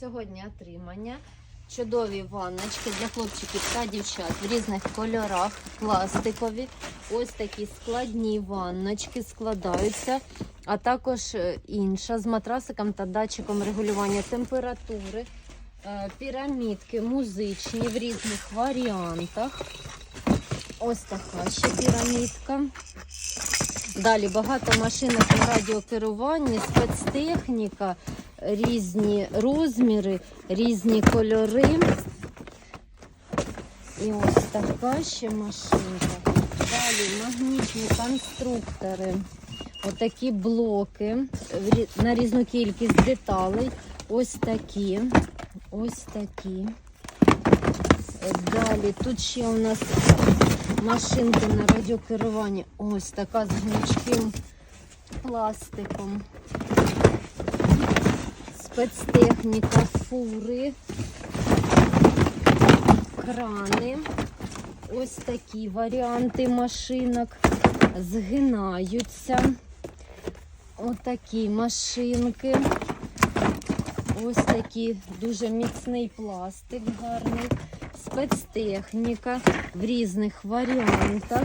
Сьогодні отримання. Чудові ванночки для хлопчиків та дівчат в різних кольорах, пластикові. Ось такі складні ванночки складаються, а також е, інша з матрасиком та датчиком регулювання температури. Е, Пірамідки музичні в різних варіантах. Ось така ще пірамідка. Далі багато машинок на радіокеруванні, спецтехніка, різні розміри, різні кольори. І ось така ще машинка. Далі магнітні конструктори. Отакі блоки на різну кількість деталей. Ось такі. Ось такі. Далі тут ще у нас машинки на радіокеруванні. Ось така з гнучким пластиком. Спецтехніка, фури, крани. Ось такі варіанти машинок згинаються. Отакі машинки. Ось такий дуже міцний пластик гарний. Спецтехніка в різних варіантах.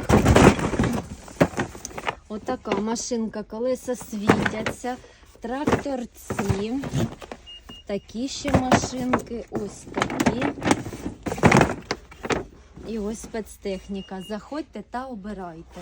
Отака машинка, колеса світяться, тракторці. Такі ще машинки, ось такі. І ось спецтехніка. Заходьте та обирайте.